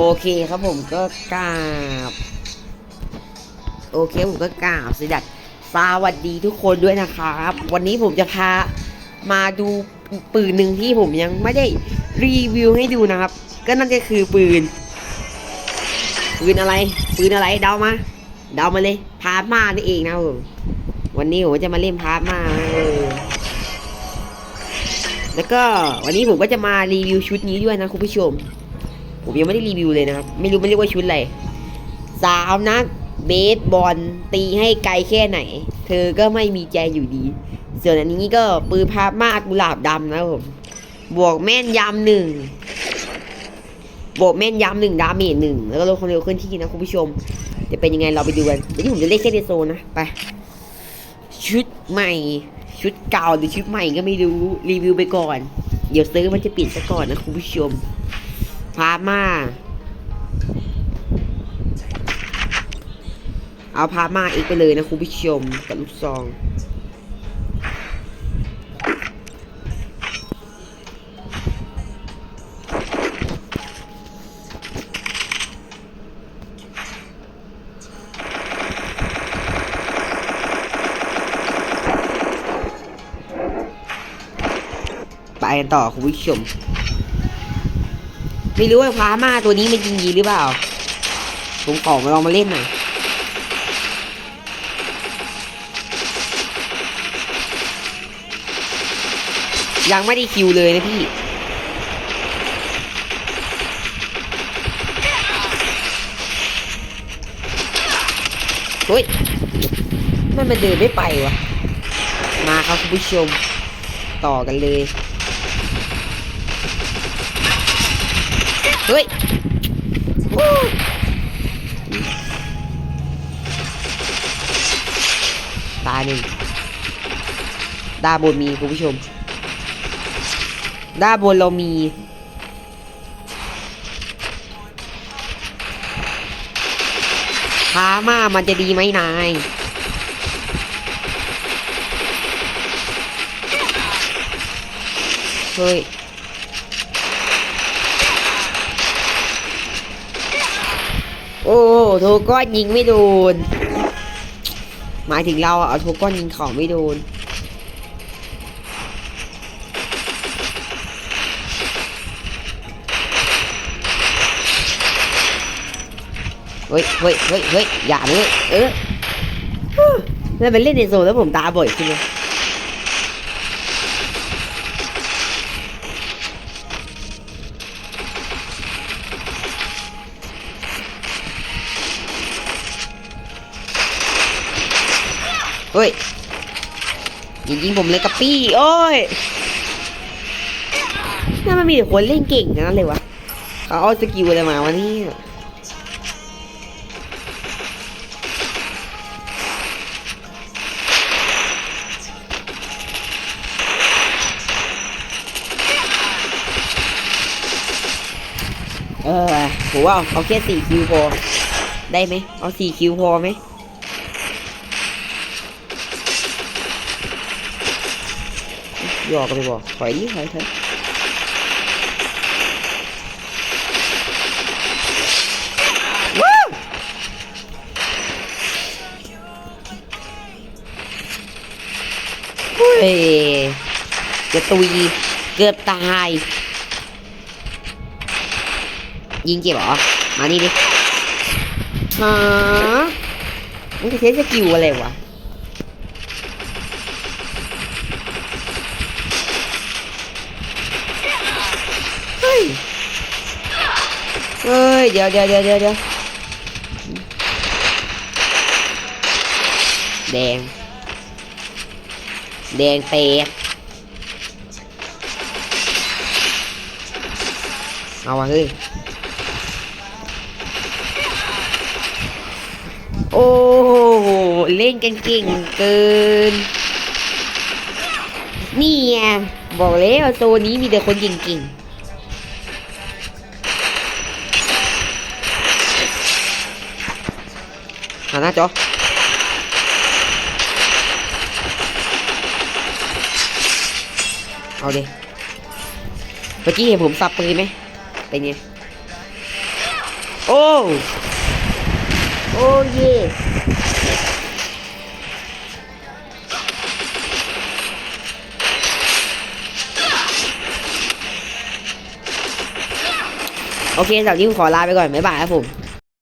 โอเคครับผมก็กราบ โอเคผมก็กราบสดัดสวัสดีทุกคนด้วยนะครับ วันนี้ผมจะพามาดูปืนหนึ่งที่ผมยังไม่ได้รีวิวให้ดูนะครับ ก็นั่นก็คือปืน ปืนอะไร ปืนอะไรเดามาเดามาเลยพาร์มานี่เองนะครับผมวันนี้ผมจะมาเล่นพาร์มาเออแล้วก็วันนี้ผมก็จะมารีวิวชุดนี้ด้วยนะคุณผู้ชม ผมยังไม่ได้รีวิวเลยนะครับ ไม่รู้มันเรียกว่าชุดอะไรสาวนักเบสบอลตีให้ไกลแค่ไหน เธอก็ไม่มีใจอยู่ดี ส่วนอันนี้ก็ปืนพาร์มากุหลาบดำนะผม บวกแม่นยำหนึ่งบวกแม่นยำหนึ่งดาเมจหนึ่งแล้วก็ลดความเร็วเคลื่อนที่นะคุณผู้ชม จะเป็นยังไงเราไปดูกันเดี๋ยวนี้ผมจะเล่นแค่ในโซนนะ ไป ชุดใหม่ ชุดเก่าหรือชุดใหม่ก็ไม่รู้รีวิวไปก่อน เดี๋ยวซื้อมันจะปิดซะก่อนนะคุณผู้ชม พามา เอาพามาอีกไปเลยนะคุณผู้ชมกับลูกซองไปกันต่อคุณผู้ชม ไม่รู้ว่าพามาตัวนี้มันจริงยีหรือเปล่า ผมขอมาลองมาเล่นหน่อยยังไม่ได้คิวเลยนะพี่ เฮ้ย มันมันเดินไม่ไปวะ มาครับคุณผู้ชม ต่อกันเลย เฮ้ยตายหนึ่งด้าบนมีคุณผู้ชม ด้านบนเรามีท้ามามันจะดีไหมนายเฮ้ย โอ้โทก้อนยิงไม่โดน หมายถึงเราอะเอาโทก้อนยิงเขาไม่โดนเฮ้ยเฮ้ยเฮ้ยเฮ้ยอย่าเลยเออแล้วไปเล่นในโซนแล้วผมตาบ่อยขึ้นเลย ฮ้ยอย่ายิงผมเลยกับปี้โอ้ยน่ามันมีแต่คนเล่นเก่งนั้นเลยวะเขาเอาสกิลอะไรมาวะนี่เออผมว่าเอาแค่สี่คิวพอ ได้ไหม เอาสี่คิวพอไหม หยอกกันไปบอกถอยดิถอยถอะว้าวเฮ้ยจะตุยเกือบตาย ยิงเจ็บหรอ มานี่ดิฮะมันจะใช้สกิลอะไรวะ เฮ้ย เฮ้ ยเดี๋ยวเดี๋ยวเดี๋ยวเดี๋ยวเดี๋ยวแดง แดงเตะเอาวะเฮ้ย โอ้โหเล่นกันเก่งเกิน นี่ไงบอกแล้วโซนนี้มีแต่คนเก่งๆ หาหน้าจอเอาดิเมื่อกี้เห็นผมสับปืนไหมเป็นไงโอ้โอ้เย่โอเคสำหรับวันนี้ผมขอลาไปก่อน บ๊ายบายครับผม